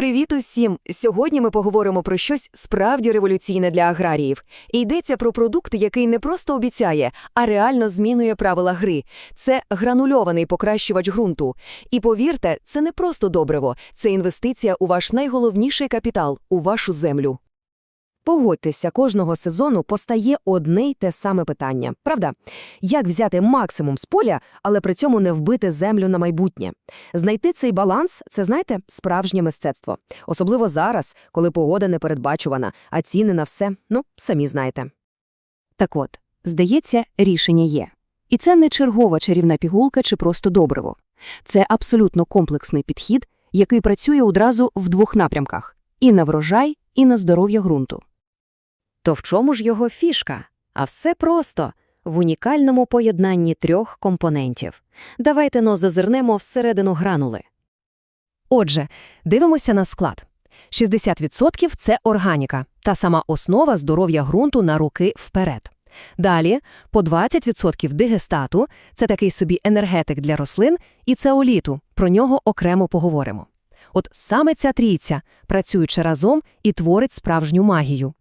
Привіт усім! Сьогодні ми поговоримо про щось справді революційне для аграріїв. Йдеться про продукт, який не просто обіцяє, а реально змінює правила гри. Це гранульований покращувач ґрунту. І повірте, це не просто добриво, це інвестиція у ваш найголовніший капітал у вашу землю. Погодьтеся, кожного сезону постає одне й те саме питання. Правда? Як взяти максимум з поля, але при цьому не вбити землю на майбутнє? Знайти цей баланс це, знаєте, справжнє мистецтво. Особливо зараз, коли погода непередбачувана, а ціни на все, ну, самі знаєте. Так от, здається, рішення є. І це не чергова чарівна пігулка чи просто добриво. Це абсолютно комплексний підхід, який працює одразу в двох напрямках – і на врожай, і на здоров'я ґрунту. То в чому ж його фішка? А все просто – в унікальному поєднанні трьох компонентів. Давайте но зазирнемо всередину гранули. Отже, дивимося на склад. 60% – це органіка, та сама основа здоров'я ґрунту на роки вперед. Далі по 20% дигестату – це такий собі енергетик для рослин, і цеоліту, про нього окремо поговоримо. От саме ця трійця, працюючи разом, і творить справжню магію.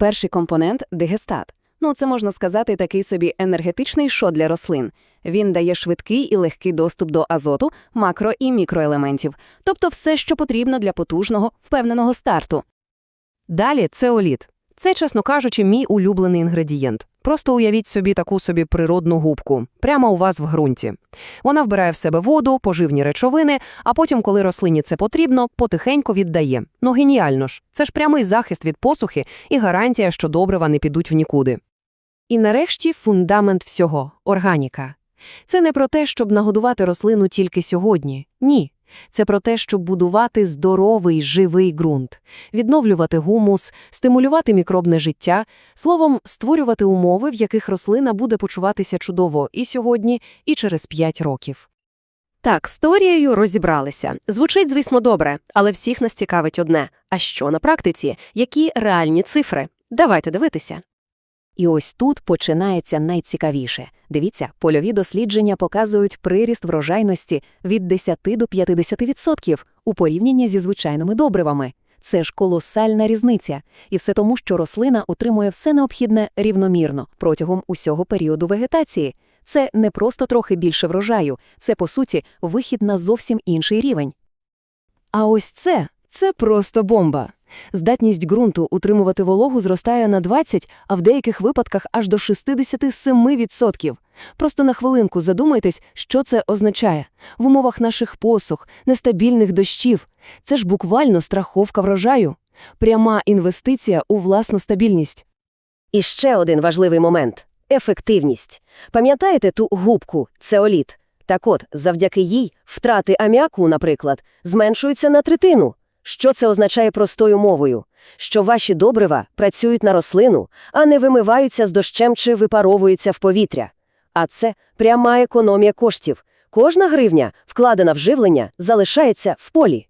Перший компонент – дигестат. Ну, це можна сказати такий собі енергетичний шо для рослин. Він дає швидкий і легкий доступ до азоту, макро- і мікроелементів, тобто все, що потрібно для потужного, впевненого старту. Далі цеоліт. Це, чесно кажучи, мій улюблений інгредієнт. Просто уявіть собі таку собі природну губку, прямо у вас в ґрунті. Вона вбирає в себе воду, поживні речовини, а потім, коли рослині це потрібно, потихеньку віддає. Ну геніально ж, це ж прямий захист від посухи і гарантія, що добрива не підуть в нікуди. І нарешті фундамент всього – органіка. Це не про те, щоб нагодувати рослину тільки сьогодні. Ні. Це про те, щоб будувати здоровий, живий ґрунт, відновлювати гумус, стимулювати мікробне життя, словом, створювати умови, в яких рослина буде почуватися чудово і сьогодні, і через 5 років. Так, з теорією розібралися. Звучить, звісно, добре, але всіх нас цікавить одне. А що на практиці? Які реальні цифри? Давайте дивитися. І ось тут починається найцікавіше. Дивіться, польові дослідження показують приріст врожайності від 10 до 50% у порівнянні зі звичайними добривами. Це ж колосальна різниця. І все тому, що рослина отримує все необхідне рівномірно протягом усього періоду вегетації. Це не просто трохи більше врожаю, це, по суті, вихід на зовсім інший рівень. А ось це, це просто бомба. Здатність ґрунту утримувати вологу зростає на 20, а в деяких випадках аж до 67%. Просто на хвилинку задумайтесь, що це означає. В умовах наших посух, нестабільних дощів. Це ж буквально страховка врожаю. Пряма інвестиція у власну стабільність. І ще один важливий момент – ефективність. Пам'ятаєте ту губку – цеоліт? Так от, завдяки їй втрати аміаку, наприклад, зменшуються на третину. Що це означає простою мовою? Що ваші добрива працюють на рослину, а не вимиваються з дощем чи випаровуються в повітря. А це пряма економія коштів. Кожна гривня, вкладена в живлення, залишається в полі.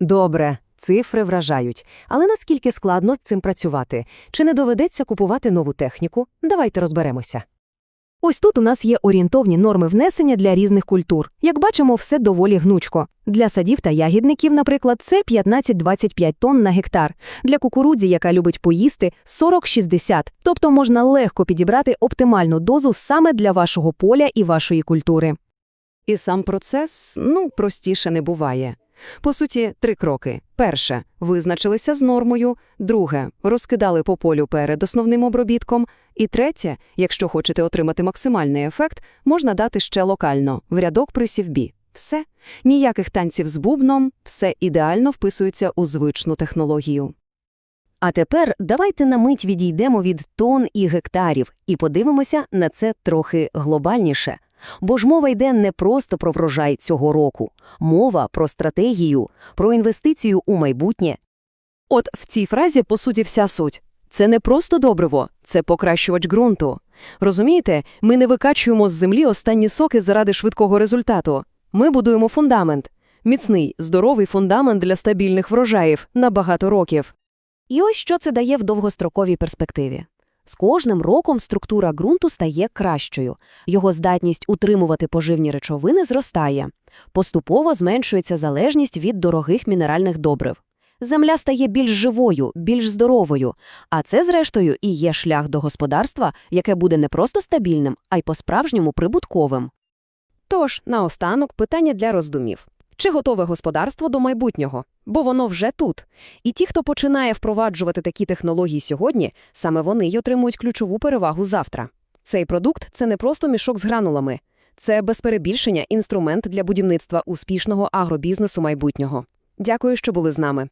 Добре, цифри вражають. Але наскільки складно з цим працювати? Чи не доведеться купувати нову техніку? Давайте розберемося. Ось тут у нас є орієнтовні норми внесення для різних культур. Як бачимо, все доволі гнучко. Для садів та ягідників, наприклад, це 15-25 тонн на гектар. Для кукурудзі, яка любить поїсти, 40-60. Тобто можна легко підібрати оптимальну дозу саме для вашого поля і вашої культури. І сам процес, ну, простіше не буває. По суті, три кроки. Перше – визначилися з нормою. Друге – розкидали по полю перед основним обробітком. І третє, якщо хочете отримати максимальний ефект, можна дати ще локально, в рядок при сівбі. Все. Ніяких танців з бубном, все ідеально вписується у звичну технологію. А тепер давайте на мить відійдемо від тонн і гектарів і подивимося на це трохи глобальніше. Бо ж мова йде не просто про врожай цього року. Мова про стратегію, про інвестицію у майбутнє. От в цій фразі, по суті, вся суть. Це не просто добриво, це покращувач ґрунту. Розумієте, ми не викачуємо з землі останні соки заради швидкого результату. Ми будуємо фундамент. Міцний, здоровий фундамент для стабільних врожаїв на багато років. І ось що це дає в довгостроковій перспективі. З кожним роком структура ґрунту стає кращою. Його здатність утримувати поживні речовини зростає. Поступово зменшується залежність від дорогих мінеральних добрив. Земля стає більш живою, більш здоровою, а це, зрештою, і є шлях до господарства, яке буде не просто стабільним, а й по-справжньому прибутковим. Тож, наостанок, питання для роздумів. Чи готове господарство до майбутнього? Бо воно вже тут. І ті, хто починає впроваджувати такі технології сьогодні, саме вони й отримують ключову перевагу завтра. Цей продукт – це не просто мішок з гранулами. Це, без перебільшення, інструмент для будівництва успішного агробізнесу майбутнього. Дякую, що були з нами.